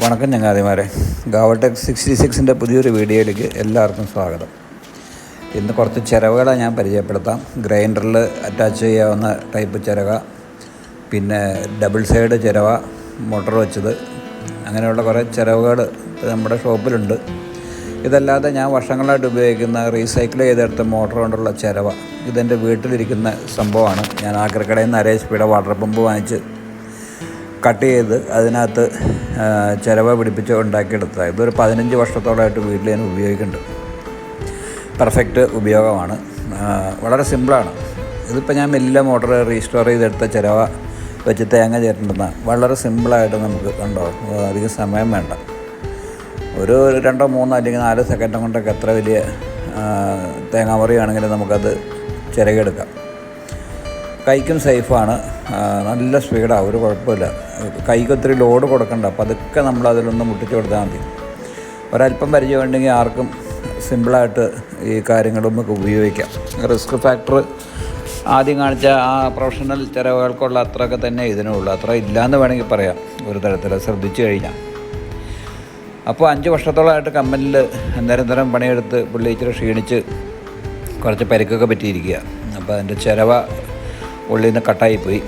വണക്കം ചങ്ങാതിമാരെ. ഗാവടെക് സിക്സ്റ്റി സിക്സിന്റെ പുതിയൊരു വീഡിയോയിലേക്ക് എല്ലാവർക്കും സ്വാഗതം. ഇന്ന് കുറച്ച് ചിരവുകളാണ് ഞാൻ പരിചയപ്പെടുത്താം. ഗ്രൈൻഡറിൽ അറ്റാച്ച് ചെയ്യാവുന്ന ടൈപ്പ് ചിരവ പിന്നെ ഡബിൾ സൈഡ് ചിരവ മോട്ടർ വെച്ചത് അങ്ങനെയുള്ള കുറേ ചിരവുകൾ നമ്മുടെ ഷോപ്പിലുണ്ട്. ഇതല്ലാതെ ഞാൻ വർഷങ്ങളായിട്ട് ഉപയോഗിക്കുന്ന റീസൈക്കിൾ ചെയ്തെടുത്ത മോട്ടർ കൊണ്ടുള്ള ചിരവ ഇതെന്റെ വീട്ടിലിരിക്കുന്ന സംഭവമാണ്. ഞാൻ ആക്രക്കടയിൽ നിന്ന് അര എച്ച് പിയുടെ വാട്ടർ പമ്പ് വാങ്ങിച്ച് കട്ട് ചെയ്ത് അതിനകത്ത് ചിലവ് പിടിപ്പിച്ച് ഉണ്ടാക്കിയെടുത്തതാണ്. ഇതൊരു പതിനഞ്ച് വർഷത്തോളമായിട്ട് വീട്ടിൽ ഞാൻ ഉപയോഗിക്കുന്നുണ്ട്. പെർഫെക്റ്റ് ഉപയോഗമാണ്. വളരെ സിമ്പിളാണ്. ഇതിപ്പോൾ ഞാൻ മെല്ലെ മോട്ടർ റീസ്റ്റോർ ചെയ്തെടുത്ത ചിലവ വെച്ച് തേങ്ങ ചേർത്തുന്ന വളരെ സിമ്പിളായിട്ട് നമുക്ക് കണ്ടോ? അധികം സമയം വേണ്ട. ഒരു രണ്ടോ മൂന്നോ അല്ലെങ്കിൽ നാല് സെക്കൻഡ് കൊണ്ടൊക്കെ എത്ര വലിയ ആ, തേങ്ങാമുറിയാണെങ്കിലും നമുക്കത് ചിരകെടുക്കാം. കൈക്കും സേഫാണ്. നല്ല സ്പീഡാണ് ഒരു കുഴപ്പമില്ല. കൈക്ക് ഒത്തിരി ലോഡ് കൊടുക്കണ്ട പതുക്കെ നമ്മൾ അതിലൊന്ന് മുട്ടിച്ച് കൊടുത്താൽ മതി. ഒരല്പം പരിചയം ഉണ്ടെങ്കിൽ ആർക്കും സിമ്പിളായിട്ട് ഈ കാര്യങ്ങൾ നമുക്ക് ഉപയോഗിക്കാം. റിസ്ക് ഫാക്ടർ ആദ്യം കാണിച്ച ആ പ്രൊഫഷണൽ ചിലവുകൾക്കുള്ള അത്രയൊക്കെ തന്നെ ഇതിനുള്ളൂ അത്ര ഇല്ലയെന്ന് വേണമെങ്കിൽ പറയാം ഒരു തരത്തിൽ ശ്രദ്ധിച്ചു കഴിഞ്ഞാൽ അപ്പോൾ അഞ്ച് വർഷത്തോളമായിട്ട് കമ്പനിയിൽ നിരന്തരം പണിയെടുത്ത് പുള്ളി ഇച്ചിരി ക്ഷീണിച്ച് കുറച്ച് പരിക്കൊക്കെ പറ്റിയിരിക്കുക അപ്പോൾ അതിന്റെ ചിരവ ഉള്ളിൽ നിന്ന് കട്ടായിപ്പോയി.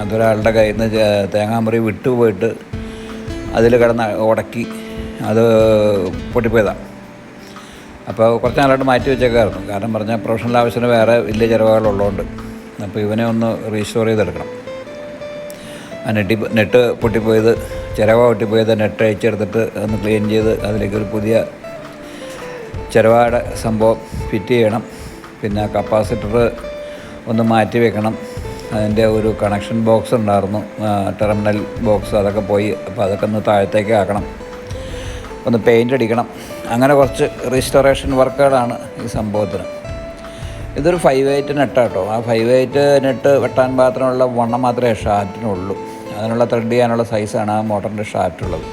അതൊരാളുടെ കയ്യിൽ നിന്ന് തേങ്ങാമുറി വിട്ടുപോയിട്ട് അതിൽ കിടന്ന് ഉടക്കി അത് പൊട്ടിപ്പോയതാണ് അപ്പോൾ കുറച്ച് നാളായിട്ട് മാറ്റി വെച്ചേക്കായിരുന്നു. കാരണം പറഞ്ഞാൽ പ്രൊഫഷണൽ ആവശ്യത്തിന് വേറെ വലിയ ചിലവുകളുള്ളതുകൊണ്ട് അപ്പോൾ ഇവനെ ഒന്ന് റീസ്റ്റോർ ചെയ്തെടുക്കണം. ആ നെട്ടി നെറ്റ് പൊട്ടിപ്പോയത് ചിരവ പൊട്ടിപ്പോയത് നെറ്റ് അഴിച്ചെടുത്തിട്ട് ഒന്ന് ക്ലീൻ ചെയ്ത് അതിലേക്ക് ഒരു പുതിയ ചിരവയുടെ സംഭവം ഫിറ്റ് ചെയ്യണം. പിന്നെ കപ്പാസിറ്റർ ഒന്ന് മാറ്റി വെക്കണം. അതിന്റെ ഒരു കണക്ഷൻ ബോക്സ് ഉണ്ടായിരുന്നു. ടെർമിനൽ ബോക്സ് അതൊക്കെ പോയി. അപ്പോൾ അതൊക്കെ ഒന്ന് താഴത്തേക്ക് ആക്കണം. ഒന്ന് പെയിന്റ് അടിക്കണം. അങ്ങനെ കുറച്ച് റീസ്റ്റോറേഷൻ വർക്കുകളാണ് ഈ സംഭവത്തിന്. ഇതൊരു ഫൈവ് എയ്റ്റ് നെട്ടാട്ടോ ആ ഫൈവ് എയ്റ്റ് നെട്ട് വെട്ടാൻ മാത്രമുള്ള വണ്ണം മാത്രമേ ഷാറ്റിനുള്ളൂ. അതിനുള്ള ത്രെഡ് ചെയ്യാനുള്ള സൈസാണ് ആ മോട്ടറിന്റെ ഷാറ്റുള്ളത്.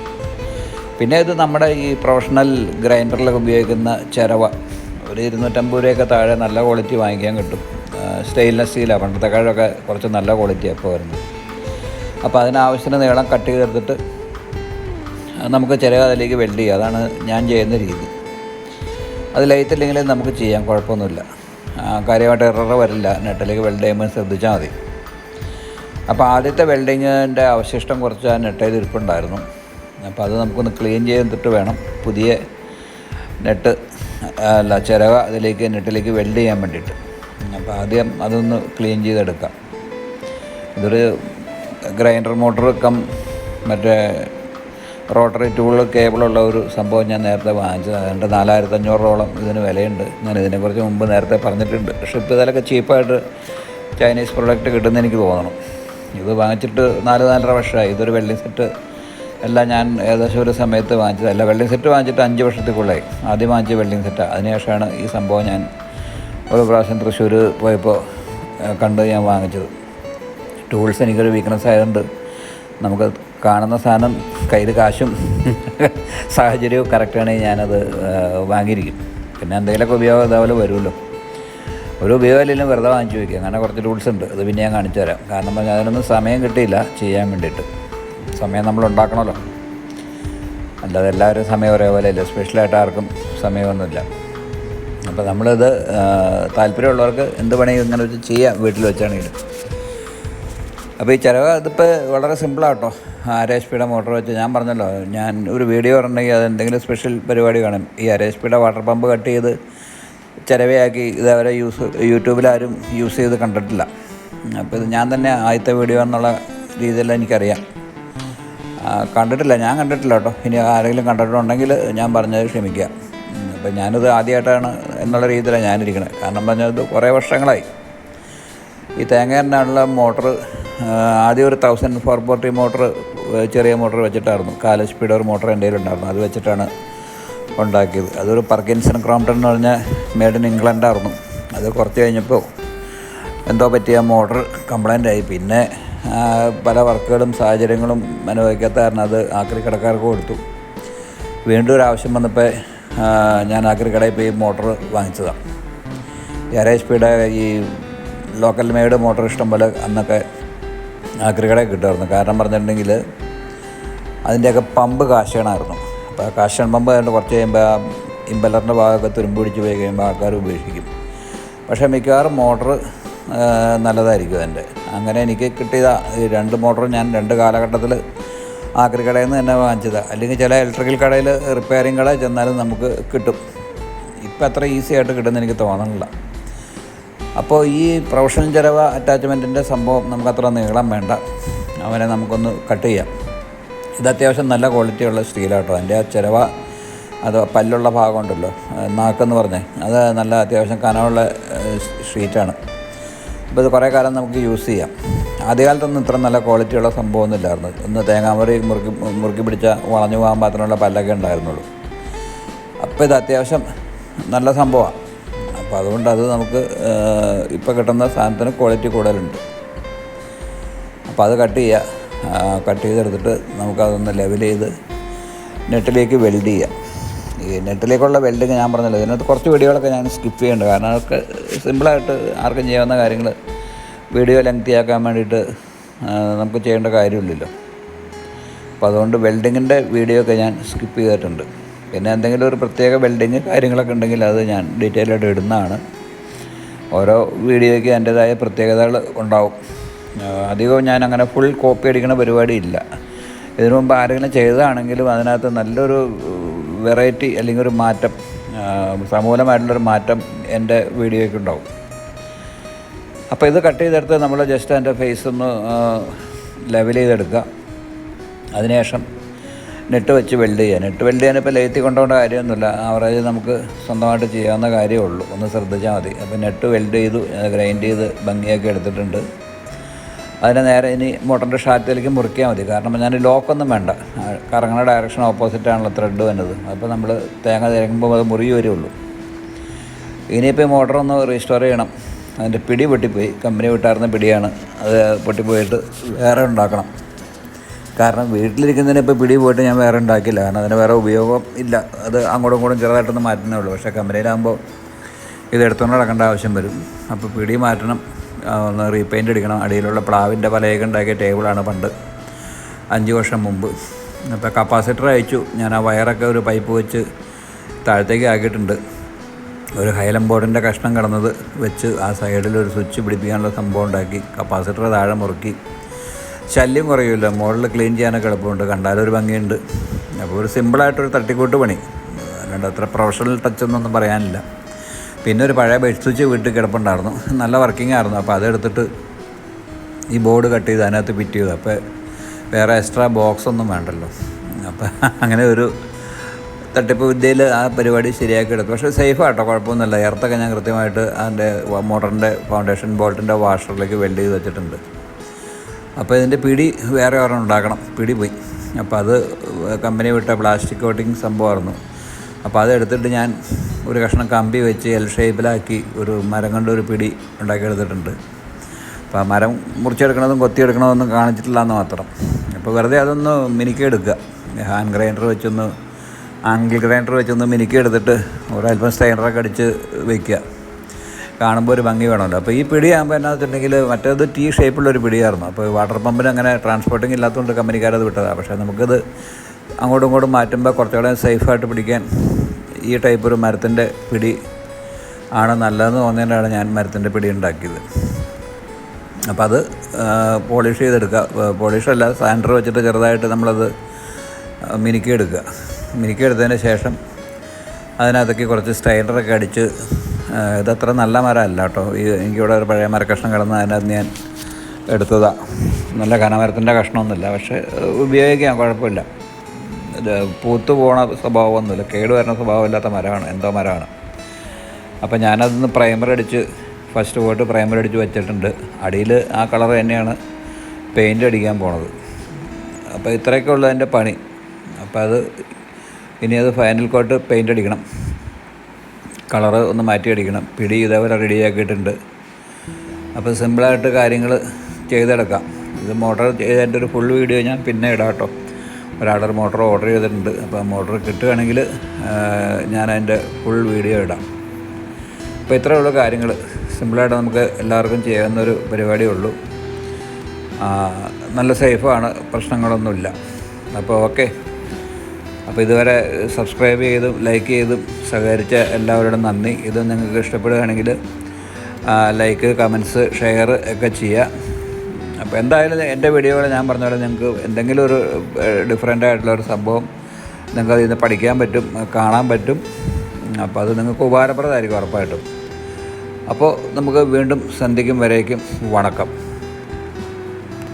പിന്നെ ഇത് നമ്മുടെ ഈ പ്രൊഫഷണൽ ഗ്രൈൻഡറിലൊക്കെ ഉപയോഗിക്കുന്ന ചിരവ. ഒരു ഇരുന്നൂറ്റമ്പത് രൂപയൊക്കെ താഴെ നല്ല ക്വാളിറ്റി വാങ്ങിക്കാൻ കിട്ടും. സ്റ്റെയിൻലെസ് സ്റ്റീലാണ് പണ്ടത്തെക്കാളൊക്കെ കുറച്ച് നല്ല ക്വാളിറ്റി അപ്പോൾ വരുന്നത്. അപ്പോൾ അതിനാവശ്യത്തിന് നീളം കട്ട് ചെയ്തെടുത്തിട്ട് നമുക്ക് ചെറിയ അതിലേക്ക് വെൽഡ് ചെയ്യുക അതാണ് ഞാൻ ചെയ്യുന്ന രീതി. അത് ലൈറ്റ് നമുക്ക് ചെയ്യാം കുഴപ്പമൊന്നുമില്ല. കാര്യമായിട്ട് എറർ വരില്ല. നെട്ടിലേക്ക് വെൽഡ് ചെയ്യുമ്പോൾ ശ്രദ്ധിച്ചാൽ മതി. അപ്പോൾ ആദ്യത്തെ വെൽഡിങ്ങിന്റെ അവശിഷ്ടം കുറച്ച് ആ നെട്ടയിൽ ഇരിപ്പുണ്ടായിരുന്നു. അപ്പോൾ അത് നമുക്കൊന്ന് ക്ലീൻ ചെയ്തിട്ട് വേണം പുതിയ നെട്ട് അല്ല ചിരവ അതിലേക്ക് നെട്ടിലേക്ക് വെൽഡ് ചെയ്യാൻ വേണ്ടിയിട്ട്. അപ്പോൾ ആദ്യം അതൊന്ന് ക്ലീൻ ചെയ്തെടുക്കാം. ഇതൊരു ഗ്രൈൻഡർ മോട്ടർ കം മറ്റേ റോട്ടറി ടൂൾ കേബിളുള്ള ഒരു സംഭവം ഞാൻ നേരത്തെ വാങ്ങിച്ചത്. അതുകൊണ്ട് നാലായിരത്തി അഞ്ഞൂറോളം ഇതിന് വിലയുണ്ട്. ഞാൻ ഇതിനെക്കുറിച്ച് മുമ്പ് നേരത്തെ പറഞ്ഞിട്ടുണ്ട്. ഇപ്പോൾ ഇതിലൊക്കെ ചീപ്പായിട്ട് ചൈനീസ് പ്രൊഡക്റ്റ് കിട്ടുന്ന എനിക്ക് തോന്നണം. ഇത് വാങ്ങിച്ചിട്ട് നാല് നാലര വർഷമായി. ഇതൊരു വെള്ളി സെറ്റ് എല്ലാം ഞാൻ ഏകദേശം ഒരു സമയത്ത് വാങ്ങിച്ചതല്ല. വെള്ളി സെറ്റ് വാങ്ങിച്ചിട്ട് അഞ്ച് വർഷത്തേക്കുള്ളായി. ആദ്യം വാങ്ങിച്ച വെള്ളിങ് സെറ്റാണ് അതിനുശേഷമാണ് ഈ സംഭവം ഞാൻ ഒരു പ്രാവശ്യം തൃശ്ശൂർ പോയപ്പോൾ കണ്ട് ഞാൻ വാങ്ങിച്ചത്. ടൂൾസ് എനിക്കൊരു വീക്ക്നെസ് ആയതുകൊണ്ട് നമുക്ക് കാണുന്ന സാധനം കയ്യിൽ കാശും സാഹചര്യവും കറക്റ്റാണെങ്കിൽ ഞാനത് വാങ്ങിയിരിക്കും. പിന്നെ എന്തെങ്കിലുമൊക്കെ ഉപയോഗം ഇതേപോലെ വരുമല്ലോ. ഒരു ഉപയോഗമില്ലെങ്കിലും വെറുതെ വാങ്ങിച്ചു വയ്ക്കുക. അങ്ങനെ കുറച്ച് ടൂൾസ് ഉണ്ട്. അത് പിന്നെ ഞാൻ കാണിച്ചു തരാം. കാരണം പറഞ്ഞാൽ അതിനൊന്നും സമയം കിട്ടിയില്ല ചെയ്യാൻ വേണ്ടിയിട്ട്. സമയം നമ്മൾ ഉണ്ടാക്കണമല്ലോ. അല്ലാതെ എല്ലാവരും സമയം ഒരേപോലെ ഇല്ല. സ്പെഷ്യലായിട്ട് ആർക്കും സമയമൊന്നുമില്ല. അപ്പോൾ നമ്മളിത് താല്പര്യമുള്ളവർക്ക് എന്ത് വേണമെങ്കിലും ഇങ്ങനെ വെച്ച് ചെയ്യാം വീട്ടിൽ വെച്ചാണെങ്കിലും. അപ്പോൾ ഈ ചിലവ് ഇതിപ്പോൾ വളരെ സിമ്പിളാട്ടോ. അര എസ് പിയുടെ മോട്ടോർ വെച്ച് ഞാൻ പറഞ്ഞല്ലോ ഞാൻ ഒരു വീഡിയോ പറഞ്ഞെങ്കിൽ അത് എന്തെങ്കിലും സ്പെഷ്യൽ പരിപാടി കാണും ഈ അര എസ് പിയുടെ വാട്ടർ പമ്പ് കട്ട് ചെയ്ത് ചിലവയാക്കി ഇതേവരെ യൂസ് യൂട്യൂബിലാരും യൂസ് ചെയ്ത് കണ്ടിട്ടില്ല. അപ്പോൾ ഇത് ഞാൻ തന്നെ ആദ്യത്തെ വീഡിയോ എന്നുള്ള രീതിയിൽ എനിക്കറിയാം. കണ്ടിട്ടില്ല ഞാൻ കണ്ടിട്ടില്ല കേട്ടോ. ഇനി ആരെങ്കിലും കണ്ടിട്ടുണ്ടെങ്കിൽ ഞാൻ പറഞ്ഞത് ക്ഷമിക്കുക അപ്പോൾ ഞാനിത് ആദ്യമായിട്ടാണ് എന്നുള്ള രീതിയിലാണ് ഞാനിരിക്കുന്നത് കാരണം പറഞ്ഞാൽ ഇത് കുറേ വർഷങ്ങളായി. ഈ തേങ്ങേറിനുള്ള മോട്ടർ ആദ്യം ഒരു തൗസൻഡ് ഫോർ ഫോർട്ടി മോട്ടർ ചെറിയ മോട്ടർ വെച്ചിട്ടായിരുന്നു. കാല സ്പീഡ് ഒരു മോട്ടർ എന്റെ കയ്യിലുണ്ടായിരുന്നു. അത് വെച്ചിട്ടാണ് ഉണ്ടാക്കിയത്. അതൊരു പർക്കിൻസൺ ക്രോംപ്ടൺ എന്ന് പറഞ്ഞ മേഡ് ഇൻ ഇംഗ്ലണ്ടായിരുന്നു അത് കുറച്ച് കഴിഞ്ഞപ്പോൾ എന്തോ പറ്റിയ മോട്ടർ കംപ്ലൈന്റ് ആയി. പിന്നെ പല വർക്കുകളും സാഹചര്യങ്ങളും അനുഭവിക്കാത്ത കാരണം അത് ആക്രി കടക്കാർക്ക് കൊടുത്തു. വീണ്ടും ഒരു ആവശ്യം വന്നപ്പോൾ ഞാൻ ആക്രി കടയിൽ പോയി മോട്ടർ വാങ്ങിച്ചതാണ് എച്ച് പിയുടെ ഈ ലോക്കൽ മെയ്ഡ് മോട്ടർ ഇഷ്ടം പോലെ അന്നൊക്കെ ആക്രികടയിൽ കിട്ടുമായിരുന്നു. കാരണം പറഞ്ഞിട്ടുണ്ടെങ്കിൽ അതിന്റെയൊക്കെ പമ്പ് കാശണമായിരുന്നു അപ്പോൾ ആ കാശൺ പമ്പ് അതിന്റെ കുറച്ച് കഴിയുമ്പോൾ ആ ഇമ്പലറിന്റെ ഭാഗമൊക്കെ തുരുമ്പ് പിടിച്ച് പോയി കഴിയുമ്പോൾ ആൾക്കാർ ഉപേക്ഷിക്കും. പക്ഷേ മിക്കവാറും മോട്ടർ നല്ലതായിരിക്കും അതിന്റെ. അങ്ങനെ എനിക്ക് കിട്ടിയതാണ് ഈ രണ്ട് മോട്ടറും ഞാൻ രണ്ട് കാലഘട്ടത്തിൽ ആക്രി കടയിൽ നിന്ന് തന്നെ വാങ്ങിച്ചത്. അല്ലെങ്കിൽ ചില ഇലക്ട്രിക്കൽ കടയിൽ റിപ്പയറിങ് കട ചെന്നാലും നമുക്ക് കിട്ടും. ഇപ്പം അത്ര ഈസി ആയിട്ട് കിട്ടുമെന്ന് എനിക്ക് തോന്നണില്ല. അപ്പോൾ ഈ പ്രൊഫഷണൽ ചിലവ് അറ്റാച്ച്മെന്റിന്റെ സംഭവം നമുക്കത്ര നീളം വേണ്ട. അവനെ നമുക്കൊന്ന് കട്ട് ചെയ്യാം. ഇത് അത്യാവശ്യം നല്ല ക്വാളിറ്റിയുള്ള സ്റ്റീലാട്ടോ അതിന്റെ ആ ചിലവ അത് പല്ലുള്ള ഭാഗമുണ്ടല്ലോ നാക്കെന്ന് പറഞ്ഞേ. അത് നല്ല അത്യാവശ്യം കനമുള്ള ഷീറ്റാണ്. അപ്പോൾ ഇത് കുറേ കാലം നമുക്ക് യൂസ് ചെയ്യാം. ആദ്യകാലത്തൊന്നും ഇത്ര നല്ല ക്വാളിറ്റിയുള്ള സംഭവമൊന്നും ഇല്ലായിരുന്നു. ഒന്ന് തേങ്ങാമുറി മുറുക്കി മുറുക്കി പിടിച്ച വളഞ്ഞു പോകാൻ മാത്രമുള്ള പല്ലൊക്കെ ഉണ്ടായിരുന്നുള്ളൂ. അപ്പോൾ ഇത് അത്യാവശ്യം നല്ല സംഭവമാണ്. അപ്പോൾ അതുകൊണ്ട് അത് നമുക്ക് ഇപ്പോൾ കിട്ടുന്ന സാധനത്തിന് ക്വാളിറ്റി കൂടുതലുണ്ട്. അപ്പോൾ അത് കട്ട് ചെയ്യുക. കട്ട് ചെയ്തെടുത്തിട്ട് നമുക്കതൊന്ന് ലെവൽ ചെയ്ത് നെറ്റിലേക്ക് വെൽഡ് ചെയ്യാം. ഈ നെറ്റിലേക്കുള്ള വെൽഡിങ് ഞാൻ പറഞ്ഞല്ലോ ഇതിനകത്ത് കുറച്ച് വീഡിയോകളൊക്കെ ഞാൻ സ്കിപ്പ് ചെയ്യുന്നുണ്ട്. കാരണം അതൊക്കെ സിമ്പിളായിട്ട് ആർക്കും ചെയ്യാവുന്ന കാര്യങ്ങൾ വീഡിയോ ലെങ്തിയാക്കാൻ വേണ്ടിയിട്ട് നമുക്ക് ചെയ്യേണ്ട കാര്യമില്ലല്ലോ. അപ്പോൾ അതുകൊണ്ട് വെൽഡിങ്ങിന്റെ വീഡിയോ ഒക്കെ ഞാൻ സ്കിപ്പ് ചെയ്തിട്ടുണ്ട്. പിന്നെ എന്തെങ്കിലും ഒരു പ്രത്യേക വെൽഡിങ് കാര്യങ്ങളൊക്കെ ഉണ്ടെങ്കിൽ അത് ഞാൻ ഡീറ്റെയിൽ ആയിട്ട് ഇടുന്നതാണ്. ഓരോ വീഡിയോയ്ക്ക് അതിന്റേതായ പ്രത്യേകതകൾ ഉണ്ടാവും. അധികവും ഞാൻ അങ്ങനെ ഫുൾ കോപ്പി അടിക്കുന്ന പരിപാടി ഇല്ല. ഇതിനു മുമ്പ് ആരെങ്കിലും ചെയ്തതാണെങ്കിലും അതിനകത്ത് നല്ലൊരു വെറൈറ്റി അല്ലെങ്കിൽ ഒരു മാറ്റം സമൂലമായിട്ടുള്ളൊരു മാറ്റം എന്റെ വീഡിയോയ്ക്ക് ഉണ്ടാവും. അപ്പോൾ ഇത് കട്ട് ചെയ്തെടുത്ത് നമ്മൾ ജസ്റ്റ് അതിന്റെ ഫേസ് ഒന്ന് ലെവൽ ചെയ്തെടുക്കുക. അതിനുശേഷം നെറ്റ് വെച്ച് വെൽഡ് ചെയ്യുക. നെറ്റ് വെൽഡ് ചെയ്യാൻ ഇപ്പോൾ ലേത്തി കൊണ്ടുപോകേണ്ട കാര്യമൊന്നുമില്ല. ആവറേജ് നമുക്ക് സ്വന്തമായിട്ട് ചെയ്യാവുന്ന കാര്യമേ ഉള്ളൂ. ഒന്ന് ശ്രദ്ധിച്ചാൽ മതി. അപ്പോൾ നെറ്റ് വെൽഡ് ചെയ്തു ഗ്രൈൻഡ് ചെയ്ത് ഭംഗിയാക്കി എടുത്തിട്ടുണ്ട്. അതിനെ നേരെ ഇനി മോട്ടറിന്റെ ഷാറ്റിലേക്ക് മുറിക്കാൻ മതി. കാരണം ഞാൻ ലോക്കൊന്നും വേണ്ട. കറങ്ങണ ഡയറക്ഷൻ ഓപ്പോസിറ്റാണല്ലോ ത്രെഡ് വന്നത്. അപ്പോൾ നമ്മൾ തേങ്ങ തിരക്കുമ്പോൾ അത് മുറി വരുള്ളൂ ഇനിയിപ്പോൾ ഈ മോട്ടർ ഒന്ന് റീസ്റ്റോർ ചെയ്യണം. അതിന്റെ പിടി പൊട്ടിപ്പോയി. കമ്പനി വിട്ടായിരുന്ന പിടിയാണ്. അത് പൊട്ടിപ്പോയിട്ട് വേറെ ഉണ്ടാക്കണം. കാരണം വീട്ടിലിരിക്കുന്നതിന് ഇപ്പോൾ പിടി പോയിട്ട് ഞാൻ വേറെ ഉണ്ടാക്കില്ല കാരണം അതിന് വേറെ ഉപയോഗം ഇല്ല. അത് അങ്ങോട്ടും ഇങ്ങോട്ടും ചെറുതായിട്ടൊന്ന് മാറ്റുന്നേ ഉള്ളൂ. പക്ഷേ കമ്പനിയിലാകുമ്പോൾ ഇത് എടുത്തുകൊണ്ട് നടക്കേണ്ട ആവശ്യം വരും. അപ്പോൾ പിടി മാറ്റണം. ഒന്ന് റീപെയിന്റ് അടിക്കണം. അടിയിലുള്ള പ്ലാവിന്റെ പലയൊക്കെ ഉണ്ടാക്കിയ ടേബിളാണ് പണ്ട്. അഞ്ച് വർഷം മുമ്പ്. അപ്പോൾ കപ്പാസിറ്റർ അയച്ചു. ഞാൻ ആ വയറൊക്കെ ഒരു പൈപ്പ് വെച്ച് താഴത്തേക്ക് ആക്കിയിട്ടുണ്ട്. ഒരു ഹൈലം ബോർഡിന്റെ കഷ്ണം കടന്നത് വെച്ച് ആ സൈഡിൽ ഒരു സ്വിച്ച് പിടിപ്പിക്കാനുള്ള സംഭവം ഉണ്ടാക്കി. കപ്പാസിറ്റർ താഴെ മുറുക്കി. ശല്യം കുറയില്ല. മുകളിൽ ക്ലീൻ ചെയ്യാനൊക്കെ എളുപ്പമുണ്ട്. കണ്ടാലൊരു ഭംഗിയുണ്ട്. അപ്പോൾ ഒരു സിമ്പിളായിട്ടൊരു തട്ടിക്കൂട്ട് പണി. അല്ലാണ്ട് അത്ര പ്രൊഫഷണൽ ടച്ച് ഒന്നും പറയാനില്ല. പിന്നെ ഒരു പഴയ ബെഡ് സ്വിച്ച് വീട്ടിൽ കിടപ്പുണ്ടായിരുന്നു. നല്ല വർക്കിംഗ് ആയിരുന്നു. അപ്പോൾ അതെടുത്തിട്ട് ഈ ബോർഡ് കട്ട് ചെയ്ത് അതിനകത്ത് ഫിറ്റ് ചെയ്തു. അപ്പോൾ വേറെ എക്സ്ട്രാ ബോക്സ് ഒന്നും വേണ്ടല്ലോ. അപ്പോൾ അങ്ങനെ ഒരു തട്ടിപ്പ് വിദ്യയിൽ ആ പരിപാടി ശരിയാക്കി എടുത്തു. പക്ഷേ സേഫ് ആട്ടോ കുഴപ്പമൊന്നുമില്ല. എർത്തൊക്കെ ഞാൻ കൃത്യമായിട്ട് അതിന്റെ മോട്ടറിന്റെ ഫൗണ്ടേഷൻ ബോൾട്ടിന്റെ വാഷറിലേക്ക് വെൽഡ് ചെയ്ത് വെച്ചിട്ടുണ്ട്. അപ്പോൾ ഇതിന്റെ പിടി വേറെ ഒരെണ്ണം ഉണ്ടാക്കണം. പിടി പോയി. അപ്പോൾ അത് കമ്പനി വിട്ട പ്ലാസ്റ്റിക് കോട്ടിങ് സംഭവമായിരുന്നു. അപ്പോൾ അത് എടുത്തിട്ട് ഞാൻ ഒരു കഷ്ണം കമ്പി വെച്ച് എൽ ഷേപ്പിലാക്കി ഒരു മരം കൊണ്ട് ഒരു പിടി ഉണ്ടാക്കിയെടുത്തിട്ടുണ്ട്. അപ്പോൾ ആ മരം മുറിച്ചെടുക്കണതും കൊത്തിയെടുക്കണതൊന്നും കാണിച്ചിട്ടില്ല എന്ന് മാത്രം. അപ്പോൾ വെറുതെ അതൊന്ന് മിനിക്കെടുക്കുക ഹാൻഡ് ഗ്രൈൻഡർ വെച്ചൊന്ന് ആംഗിൾ ഗ്രൈൻഡർ വെച്ചൊന്ന് മിനുക്കി എടുത്തിട്ട് ഒരല്പം സ്റ്റൈനറൊക്കെ അടിച്ച് വയ്ക്കുക കാണുമ്പോൾ ഒരു ഭംഗി വേണമല്ലോ. അപ്പോൾ ഈ പിടിയാകുമ്പോൾ എന്നാ വെച്ചിട്ടുണ്ടെങ്കിൽ മറ്റേത് ടീ ഷേപ്പുള്ളൊരു പിടിയായിരുന്നു. അപ്പോൾ വാട്ടർ പമ്പിന് അങ്ങനെ ട്രാൻസ്പോർട്ടിങ് ഇല്ലാത്തതുകൊണ്ട് കമ്പനിക്കാരത് വിട്ടതാണ് പക്ഷേ നമുക്കിത് അങ്ങോട്ടും ഇങ്ങോട്ടും മാറ്റുമ്പോൾ കുറച്ചുകൂടെ സേഫായിട്ട് പിടിക്കാൻ ഈ ടൈപ്പ് ഒരു മരത്തിന്റെ പിടി ആണ് നല്ലതെന്ന് തോന്നിയതിനാണ് ഞാൻ മരത്തിന്റെ പിടി ഉണ്ടാക്കിയത്. അപ്പോൾ അത് പോളിഷ് ചെയ്തെടുക്കുക. പോളിഷല്ല സാൻഡർ വെച്ചിട്ട് ചെറുതായിട്ട് നമ്മളത് ആ, മിനുക്കി എടുക്കുക മിനുക്കി എടുത്തതിന് ശേഷം അതിനകത്തേക്ക് കുറച്ച് സ്റ്റൈലറൊക്കെ അടിച്ച് ഇതത്ര നല്ല മരമല്ല കേട്ടോ. ഈ എനിക്കിവിടെ ഒരു പഴയ മരക്കഷ്ണം കിടന്ന് അതിനകത്ത് ഞാൻ എടുത്തതാണ് നല്ല കനമരത്തിന്റെ കഷ്ണമൊന്നുമില്ല പക്ഷേ ഉപയോഗിക്കാം കുഴപ്പമില്ല. പൂത്തു പോണ സ്വഭാവമൊന്നുമില്ല കേട് വരുന്ന സ്വഭാവമില്ലാത്ത മരമാണ് എന്തോ മരമാണ്. അപ്പോൾ ഞാനതൊന്ന് പ്രൈമർ അടിച്ച് ഫസ്റ്റ് പോയിട്ട് പ്രൈമർ അടിച്ച് വെച്ചിട്ടുണ്ട്. അടിയിൽ ആ കളർ തന്നെയാണ് പെയിന്റ് അടിക്കാൻ പോണത്. അപ്പോൾ ഇത്രയൊക്കെ ഉള്ളതിന്റെ പണി. അപ്പോൾ അത് ഇനി അത് ഫൈനൽ കോട്ട് പെയിന്റ് അടിക്കണം. കളറ് ഒന്ന് മാറ്റി അടിക്കണം. പിടി ഇതേപോലെ റെഡിയാക്കിയിട്ടുണ്ട് അപ്പോൾ സിമ്പിളായിട്ട് കാര്യങ്ങൾ ചെയ്തെടുക്കാം. ഇത് മോട്ടർ ചെയ്തതിന്റെ ഒരു ഫുൾ വീഡിയോ ഞാൻ പിന്നെ ഇടാം കേട്ടോ ഒരാളൊരു മോട്ടർ ഓർഡർ ചെയ്തിട്ടുണ്ട്. അപ്പോൾ മോട്ടർ കിട്ടുകയാണെങ്കിൽ ഞാൻ അതിന്റെ ഫുൾ വീഡിയോ ഇടാം. അപ്പോൾ ഇത്രയേ ഉള്ളൂ കാര്യങ്ങൾ സിമ്പിളായിട്ട് നമുക്ക് എല്ലാവർക്കും ചെയ്യാവുന്നൊരു പരിപാടിയേ ഉള്ളൂ. നല്ല സേഫാണ് പ്രശ്നങ്ങളൊന്നുമില്ല. അപ്പോൾ ഓക്കെ അപ്പോൾ ഇതുവരെ സബ്സ്ക്രൈബ് ചെയ്തും ലൈക്ക് ചെയ്തും സഹകരിച്ച എല്ലാവരോടും നന്ദി. ഇത് നിങ്ങൾക്ക് ഇഷ്ടപ്പെടുകയാണെങ്കിൽ ലൈക്ക് കമൻസ് ഷെയർ ഒക്കെ ചെയ്യുക. അപ്പോൾ എന്തായാലും എന്റെ വീഡിയോകൾ ഞാൻ പറഞ്ഞ പോലെ നിങ്ങൾക്ക് എന്തെങ്കിലും ഒരു ഡിഫറെന്റ് ആയിട്ടുള്ള ഒരു സംഭവം നിങ്ങൾക്ക് അതിൽ നിന്ന് പഠിക്കാൻ പറ്റും കാണാൻ പറ്റും. അപ്പോൾ അത് നിങ്ങൾക്ക് ഉപകാരപ്രദമായിരിക്കും ഉറപ്പായിട്ടും. അപ്പോൾ നമുക്ക് വീണ്ടും സന്ധിക്കും വരേക്കും വണക്കം.